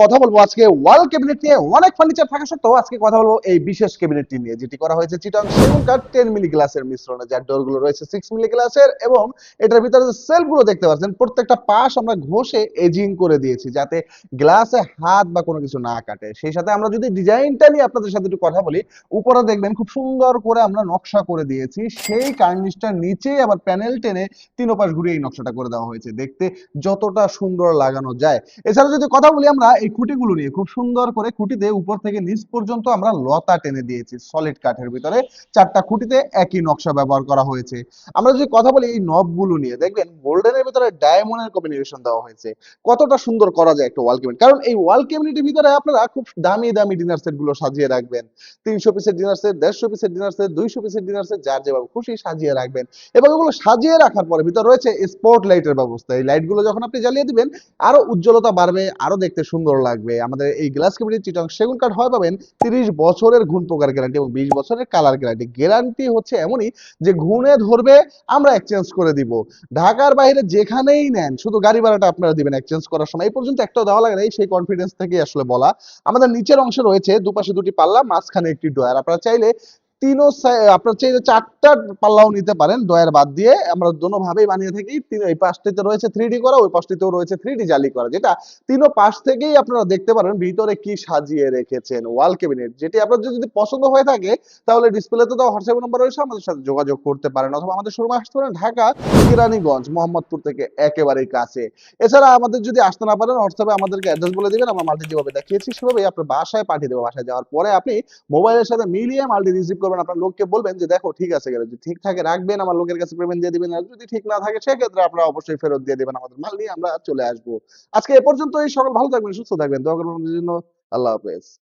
কথা বলব আজকে ওয়াল ক্যাবিনেট নিয়ে অনেক ফার্নিচার থাকা সত্ত্বেও আজকে কথা বলব এই বিশেষ ক্যাবিনেটটি নিয়ে, যেটি করা হয়েছে চিটং সেগুন কাঠ টেন মিলি গ্লাসের মিশ্রণে, যার ডোরগুলো রয়েছে সিক্স মিলি গ্লাসের এবং এটার ভিতরে যে সেলফগুলো দেখতে পাচ্ছেন, প্রত্যেকটা পাশ আমরা ঘষে এজিং করে দিয়েছি যাতে গ্লাসে হাত বা কোনো কিছু না কাটে। সেই সাথে আমরা যদি ডিজাইনটা নিয়ে আপনাদের সাথে একটু কথা বলি, উপরে দেখবেন খুব সুন্দর করে আমরা নকশা করে দিয়েছি। সেই কার্নিশটার নিচেই আবার প্যানেল টেনে তিন পাশ ঘুরিয়ে এই নকশাটা করে দেওয়া হয়েছে। দেখতে যতটা সুন্দর লাগানো যায়। এছাড়া যদি কথা বলি আমরা এই খুঁটিগুলো নিয়ে খুব সুন্দর করে খুঁটিতে উপর থেকে নিচ পর্যন্ত আমরা লতা টেনে দিয়েছি সলিড কাঠের ভিতরে। চারটা খুঁটিতে একই নকশা ব্যবহার করা হয়েছে। আমরা যদি কথা বলি এই নবগুলো নিয়ে, দেখবেন গোল্ডেনের ভিতরে ডায়মন্ডের কম্বিনেশন দেওয়া হয়েছে। কতটা সুন্দর করা যায় একটা ওয়াল ক্যাবিনেট কারণ এই ওয়াল ক্যাবিনেটের ভিতরে আপনারা খুব দামি দামি ডিনার সেটগুলো সাজিয়ে রাখবেন। তিনশো পিসের ডিনার সেট দেড়শো পিসের ডিনার সেট দুইশো পিসের ডিনার সেট যার যেভাবে খুশি সাজিয়ে রাখবেন। এবং ওগুলো সাজিয়ে রাখার পরে ভিতরে রয়েছে স্পট লাইটের ব্যবস্থা। এই লাইটগুলো যখন আপনি জ্বালিয়ে দিবেন, আরও উজ্জ্বলতা বাড়বে, আরও দেখতে সুন্দর লাগবে। আমাদের এই গ্লাস ক্যাবিনেট চিটং সেগুন কাঠ হয় পাবেন তিরিশ বছরের ঘুণ পোকার গ্যারান্টি এবং বিশ বছরের কালার গ্যারান্টি গ্যারান্টি হচ্ছে এমনই যে ঘুণে ধরবে, আমরা এক্সচেঞ্জ করে দিব। ঢাকার বাইরে যেখানেই নেন, শুধু গাড়ি ভাড়াটা আপনারা দিবেন এক্সচেঞ্জ করার সময়। এই পর্যন্ত একটাও দেওয়া লাগে নাই সেই কনফিডেন্স থেকে আসলে বলা। আমাদের নিচের অংশে রয়েছে, দুপাশে দুটি পাল্লা, মাঝখানে একটি ডয়ার আপনারা চাইলে তিনও আপনারা চাইলে চারটা পাল্লাও নিতে পারেন ডয়ার বাদ দিয়ে। আমরা দোনো ভাবেই বানিয়ে থাকি। এই পাশটিতে রয়েছে থ্রি করা, ওই পাশটিতেও রয়েছে থ্রি জালি করা। যেটা তিনও পাশ থেকেই আপনারা দেখতে পারেন, ভিতরে কি সাজিয়ে রেখেছেন ওয়াল ক্যাবিনেট যেটি আপনাদের যদি পছন্দ হয়ে থাকে, তাহলে ডিসপ্লেতে দেওয়া হোয়াটসঅ্যাপ নাম্বার রয়েছে, আমাদের সাথে যোগাযোগ করতে পারেন। অথবা আমাদের শোরুমে আসতে পারেন ঢাকা, কেরানীগঞ্জ, মোহাম্মদপুর থেকে একেবারেই কাছে। এছাড়া আমাদের যদি আসতে না পারেন, হোয়াটসঅ্যাপে আমাদেরকে অ্যাড্রেস বলে দিবেন, আমরা মালটি যেভাবে দেখিয়েছি, সেভাবেই আপনার বাসায় পাঠিয়ে দেবো। বাসায় যাওয়ার পরে আপনি মোবাইলের সাথে মিলিয়ে মাল্টি রিসিভ করবেন। আপনার লোককে বলবেন যে, দেখো, ঠিক আছে গেলে, যদি ঠিক থাকে রাখবেন, আমার লোকের কাছে পেমেন্ট দিয়ে দিবেন, আর যদি ঠিক না থাকে, সেক্ষেত্রে আপনারা অবশ্যই ফেরত দিয়ে দিবেন আমাদের মাল নিয়ে আমরা চলে আসব। আজকে এ পর্যন্তই, সকল ভালো থাকবেন, সুস্থ থাকবেন, দোয়া করবেন জন্য। আল্লাহ হাফেজ।